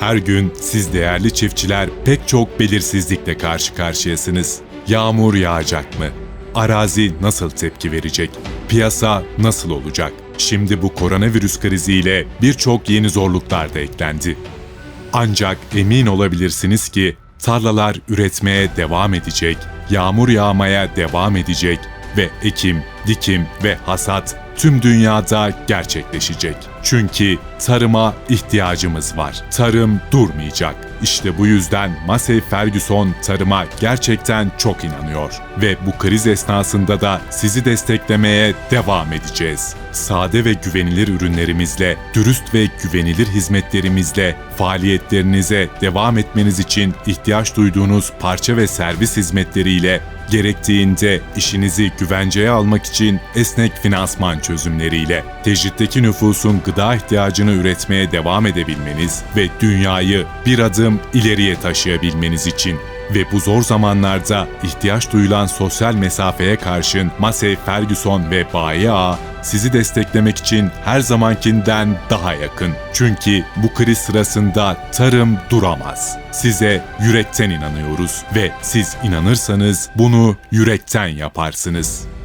Her gün siz değerli çiftçiler pek çok belirsizlikle karşı karşıyasınız. Yağmur yağacak mı? Arazi nasıl tepki verecek? Piyasa nasıl olacak? Şimdi bu koronavirüs kriziyle birçok yeni zorluklar da eklendi. Ancak emin olabilirsiniz ki tarlalar üretmeye devam edecek, yağmur yağmaya devam edecek ve ekim, dikim ve hasat tüm dünyada gerçekleşecek. Çünkü tarıma ihtiyacımız var. Tarım durmayacak. İşte bu yüzden Massey Ferguson tarıma gerçekten çok inanıyor ve bu kriz esnasında da sizi desteklemeye devam edeceğiz. Sade ve güvenilir ürünlerimizle, dürüst ve güvenilir hizmetlerimizle faaliyetlerinize devam etmeniz için ihtiyaç duyduğunuz parça ve servis hizmetleriyle gerektiğinde işinizi güvenceye almak için esnek finansman çözümleriyle tecritteki nüfusun gıda ihtiyacını üretmeye devam edebilmeniz ve dünyayı bir adım ileriye taşıyabilmeniz için ve bu zor zamanlarda ihtiyaç duyulan sosyal mesafeye karşın Massey Ferguson ve Bayi Ağa sizi desteklemek için her zamankinden daha yakın. Çünkü bu kriz sırasında tarım duramaz. Size yürekten inanıyoruz ve siz inanırsanız bunu yürekten yaparsınız.